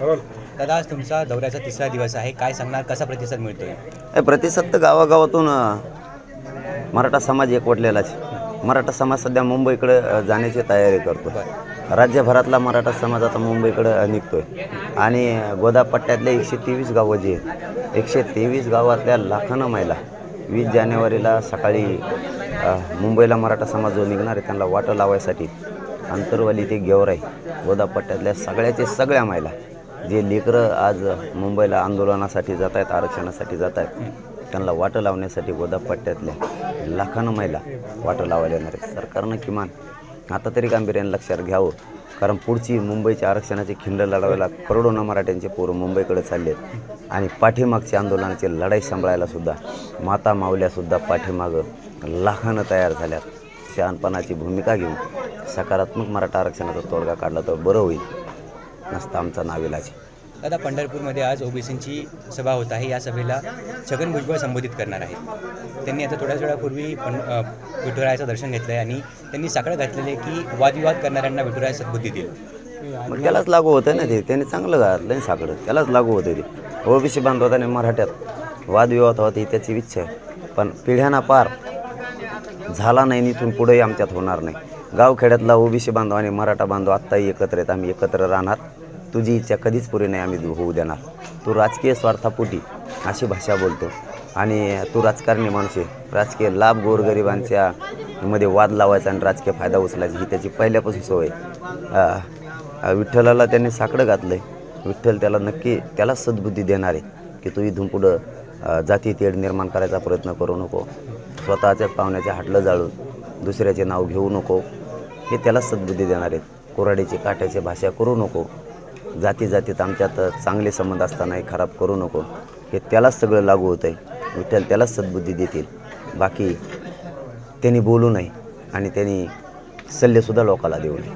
दादा आज तुमचा दौऱ्याचा तिसरा दिवस आहे. काय सांगणार? कसा प्रतिसाद मिळतोय? हे प्रतिसाद तर गावागावातून मराठा समाज एकवटलेलाच मराठा समाज सध्या मुंबईकडे जाण्याची तयारी करतो राज्यभरातला मराठा समाज आता मुंबईकडे निघतोय. आणि गोदा पट्ट्यातले एकशे तेवीस गावं जी आहेत एकशे तेवीस गावातल्या लाखानं महिला वीस जानेवारीला सकाळी मुंबईला मराठा समाज जो निघणार आहे त्यांना वाटं लावायसाठी अंतरवाली ते गेवराई गोदा पट्ट्यातल्या सगळ्याचे सगळ्या महिला जे लेकरं आज मुंबईला आंदोलनासाठी जात आहेत आरक्षणासाठी जात आहेत त्यांना वाटं लावण्यासाठी गोदापट्ट्यातल्या लाखानं महिला वाटं लावायला येणार आहेत. सरकारनं किमान आता तरी गांभीर्याने लक्षात घ्यावं कारण पुढची मुंबईच्या आरक्षणाची खिंड लढवायला करोडोनं मराठ्यांचे पोरं मुंबईकडे चालले आहेत आणि पाठीमागच्या आंदोलनाची लढाई सांभाळायलासुद्धा माता मावल्यासुद्धा पाठीमागं लाखानं तयार झाल्यात. शहाणपणाची भूमिका घेऊन सकारात्मक मराठा आरक्षणाचा तोडगा काढला तर बरं होईल. नसता आमचा नाविलाज दादा पंढरपूरमध्ये आज ओबीसींची सभा होत आहे. या सभेला छगन भुजबळ संबोधित करणार आहेत. त्यांनी आता थोड्याच वेळापूर्वी पण विठुरायाचं दर्शन घेतलं आहे आणि त्यांनी साकडं घातलेलं आहे की वादविवाद करणाऱ्यांना विठुराया सद्बुद्धी मग त्यालाच लागू होतं ना ते. त्यांनी चांगलं घातलं साकडं. त्यालाच लागू होतं ते. ओबीसी बांधवताने मराठ्यात वादविवाद होता ही त्याची इच्छा आहे. पण पिढ्यांना पार झाला नाही इथून पुढेही आमच्यात होणार नाही. गावखेड्यातला ओबीसी बांधव आणि मराठा बांधव आत्ताही एकत्र आहेत. आम्ही एकत्र राहणार. तुझी इच्छा कधीच पुरी नाही आम्ही होऊ देणार. तू राजकीय स्वार्थापोटी अशी भाषा बोलतो. आणि तू राजकारणी माणूस आहे. राजकीय लाभ गोरगरिबांच्या मध्ये वाद लावायचा आणि राजकीय फायदा उचलायचा ही त्याची पहिल्यापासून सवय आहे. विठ्ठलाला त्यांनी साकडं घातलं आहे विठ्ठल त्याला नक्की त्याला सद्बुद्धी देणार आहे की तू इथून पुढं जाती तेढ निर्माण करायचा प्रयत्न करू नको. स्वतःच्याच पाहुण्याचे हाटलं जाळून दुसऱ्याचे नाव घेऊ नको. हे त्यालाच सद्बुद्धी देणार आहेत. कोराडीची काट्याची भाषा करू नको. जाती जातीत आमच्यात चांगले संबंध असतानाही खराब करू नको. हे त्यालाच सगळं लागू होतं आहे विठ्ठल त्यालाच सद्बुद्धी देतील. बाकी त्यांनी बोलू नये आणि त्यांनी सल्लेसुद्धा लोकाला देऊ नये.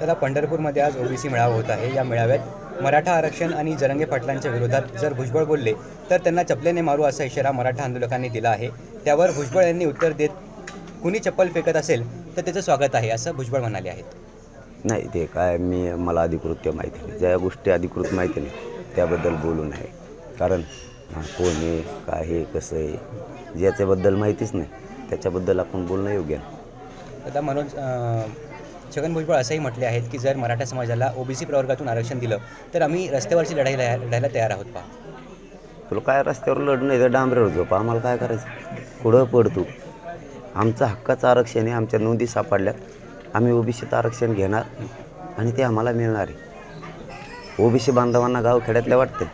दादा पंढरपूरमध्ये आज ओबीसी मेळावा होत आहे. या मेळाव्यात मराठा आरक्षण आणि जरंगे पाटलांच्या विरोधात जर भुजबळ बोलले तर त्यांना चपलेने मारू असा इशारा मराठा आंदोलकांनी दिला आहे. त्यावर भुजबळ यांनी उत्तर देत कुणी चप्पल फेकत असेल तर त्याचं स्वागत आहे असं भुजबळ म्हणाले आहेत. नाही ते काय मी मला अधिकृत माहिती नाही. ज्या गोष्टी अधिकृत माहिती नाही त्याबद्दल बोलू नये. कारण कोण आहे काय आहे कसं आहे ज्याच्याबद्दल माहितीच नाही. त्याच्याबद्दल आपण बोलणं योग्य नाही. दादा मनोज छगन भुजबळ असंही म्हटले आहेत की जर मराठा समाजाला ओबीसी प्रवर्गातून आरक्षण दिलं तर आम्ही रस्त्यावरची लढाई लढा- लढायला तयार आहोत पहा. तुला काय रस्त्यावर लढणं आहे? तर डांबरेवर झोपा. आम्हाला काय करायचं? पुढं पड तू? आमचं हक्काचं आरक्षण आहे आमच्या नोंदी सापडल्यात. आम्ही ओबीसीत आरक्षण घेणार आणि ते आम्हाला मिळणार आहे. ओबीसी बांधवांना गावखेड्यातल्या वाटते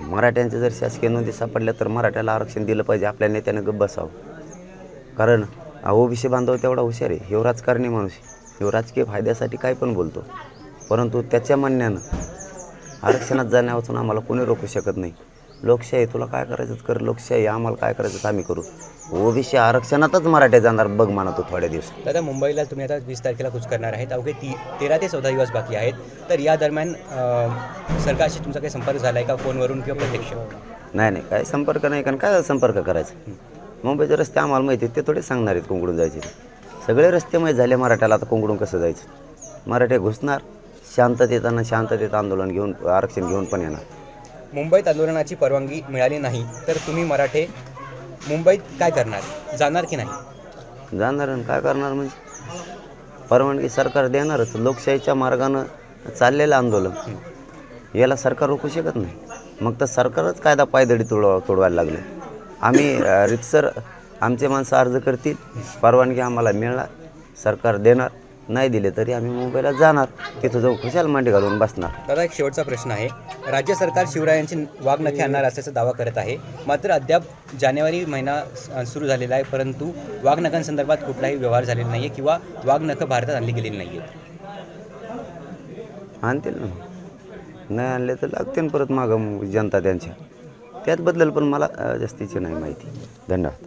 मराठ्यांच्या जर शासकीय नोंदी सापडल्या तर मराठ्याला आरक्षण दिलं पाहिजे आपल्या नेत्यानं गप्प बसावं. कारण ओबीसी बांधव तेवढा हुशार आहे ह्यो राजकारणी माणूस आहे. राजकीय फायद्यासाठी काय पण बोलतो. परंतु त्याच्या म्हणण्यानं आरक्षणात जाण्यापासून आम्हाला कोणी रोखू शकत नाही. लोकशाही तुला काय करायचं कर. लोकशाही आम्हाला काय करायचं आम्ही करू. ओबीसी आरक्षणातच मराठ्या जाणार बघ म्हणा तू थोड्या दिवस दादा मुंबईला तुम्ही आता वीस तारखेला कूच करणार आहेत. अवघे ती तेरा ते चौदा दिवस बाकी आहेत. तर या दरम्यान सरकारशी तुमचा काही संपर्क झाला आहे का फोनवरून किंवा प्रत्यक्ष? नाही नाही. काय संपर्क नाही कारण काय संपर्क करायचा? मुंबईचे रस्ते आम्हाला माहिती आहेत ते थोडे सांगणार आहेत कोंकडून जायचे. सगळे रस्ते माहीत झाले मराठ्याला आता कोंकडून कसं जायचं? मराठे घुसणार शांततेत आणि शांततेत आंदोलन घेऊन आरक्षण घेऊन पण येणार. मुंबईत आंदोलनाची परवानगी मिळाली नाही तर तुम्ही मराठे मुंबईत काय करणार? जाणार की नाही? जाणार आणि काय करणार म्हणजे? परवानगी सरकार देणारच. लोकशाहीच्या मार्गानं चाललेलं आंदोलन. याला सरकार रोखू शकत नाही. मग तर सरकारच कायदा पायदळी तोडवा तोडवायला लागले. आम्ही अ, रितसर आमचे माणसं अर्ज करतील. परवानगी आम्हाला मिळणार. सरकार देणार. नाही दिले तरी आम्ही मुंबईला जाणार. तिथं जाऊन खुशाल मांडी घालून बसणार. दादा एक शेवटचा प्रश्न आहे. राज्य सरकार शिवरायांची वाघनखे आणणार असल्याचा दावा करत आहे. मात्र अद्याप जानेवारी महिना सुरू झालेला आहे परंतु वाघनखांसंदर्भात कुठलाही व्यवहार झालेला नाही आहे किंवा वाघनखं भारतात आणली गेलेली नाही आहेत आणतील ना. नाही आणले तर लागतील परत मागं जनता त्यांच्या. त्याचबद्दल पण मला अ, जास्तीची नाही माहिती. धन्यवाद.